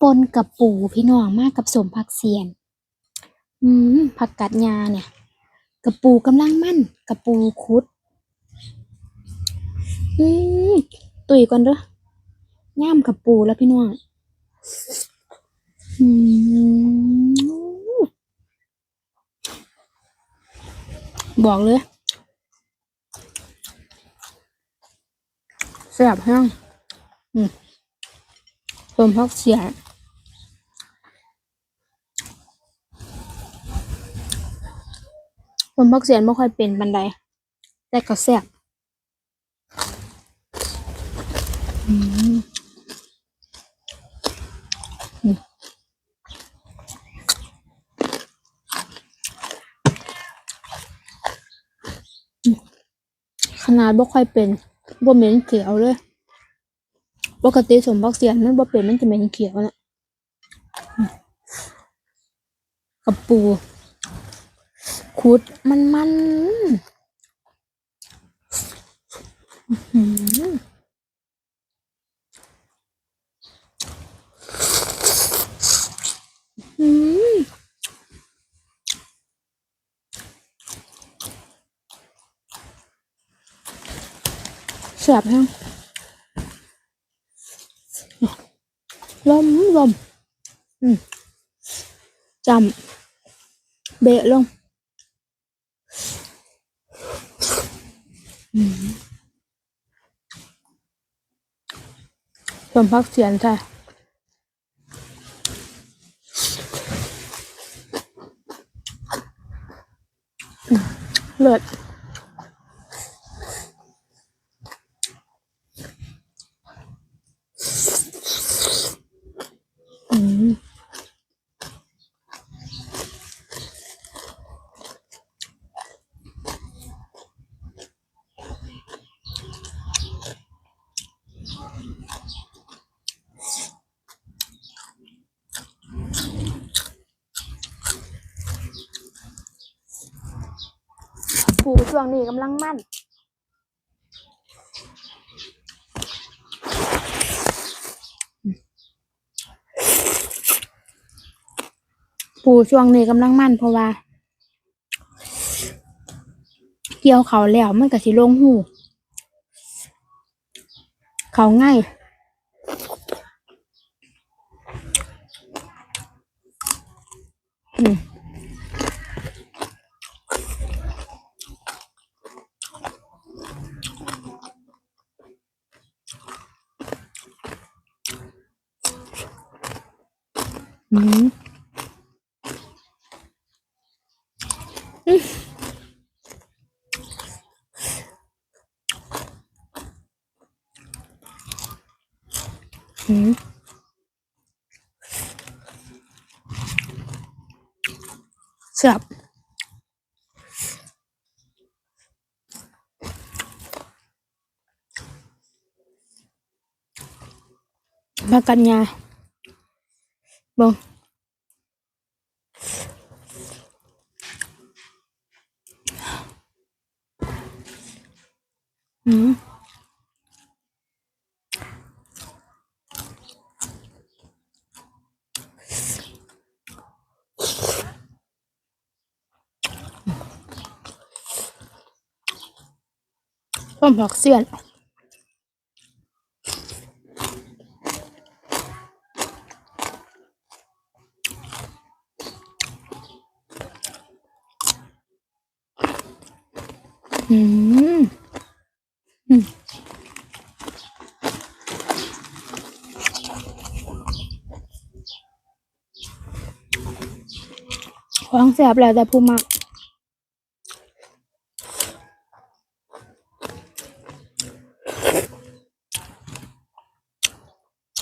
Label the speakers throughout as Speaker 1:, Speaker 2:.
Speaker 1: ปนกับปูพี่น้องมากกับสมผักเสียน อืมผักกัดยาเนี่ย กับปูกำลังมั่นกับปูคุด อืมตุยก่อนเด้อย่ามกับปูแล้วพี่น้องอืมบอกเลยแซ่บแห้งอืมสมพักเสีย นสมพักเสียนไม่ค่อยเป็นบันไดแต่ก็แซ่บขนาดบ่ค่อยเป็นบ่เหม็นเขียวเลย ปกติสมบักเสียนมันบ่เป็นมันจะเหม็นเขียวนะกับปู คุดมันมันอืมแซ่บแฮงลมลมจำเบะลงอืม ส่วนพักเสียนใช่เลิศอืม ปูช่วงนี้กำลังมั่นปูช่วงนี้กำลังมั่นเพราะว่า เกี่ยวเขาแล้วมันก็สิลงหู เขาง่ายอืม อืมอืมอืมแซ่บมากันยา เบ่งอืมต้มผักเสียน อืมของแสบแล้วแต่ผู้มัก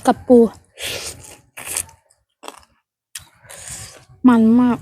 Speaker 1: กับปู มันมาก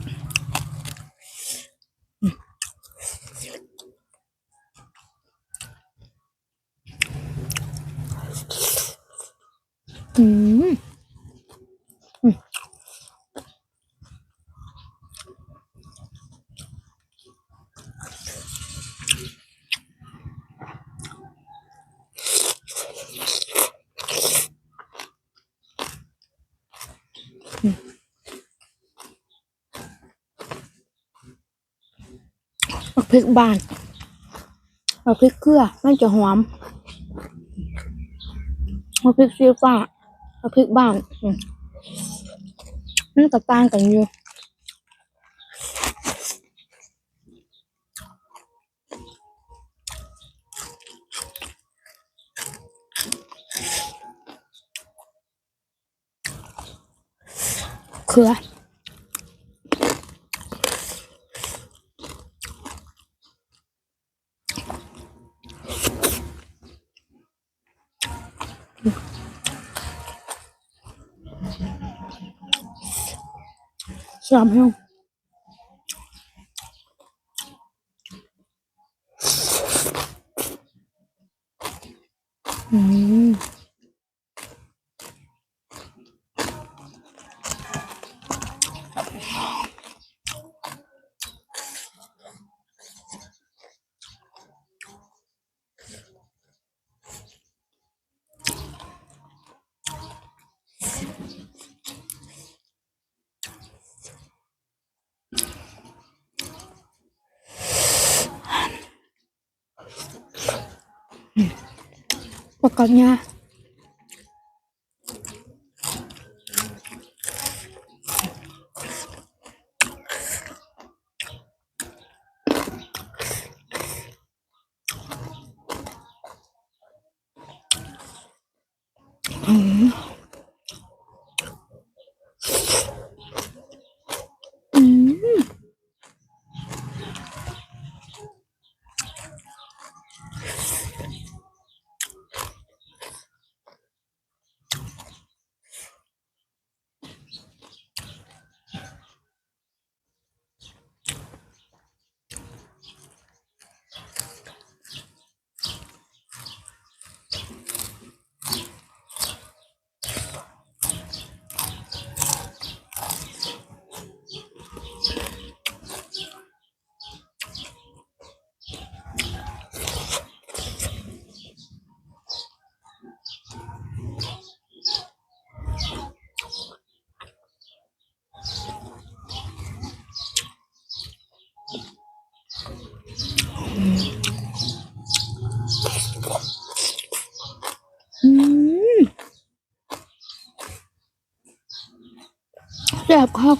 Speaker 1: เอาพริกบานเอาพริกเกลือมันจะหอมเอาพริกซีฟ้าเอาพริกบาน อืมมันก็ต่างกันอยู่ เขือสามห้องอืม ป học học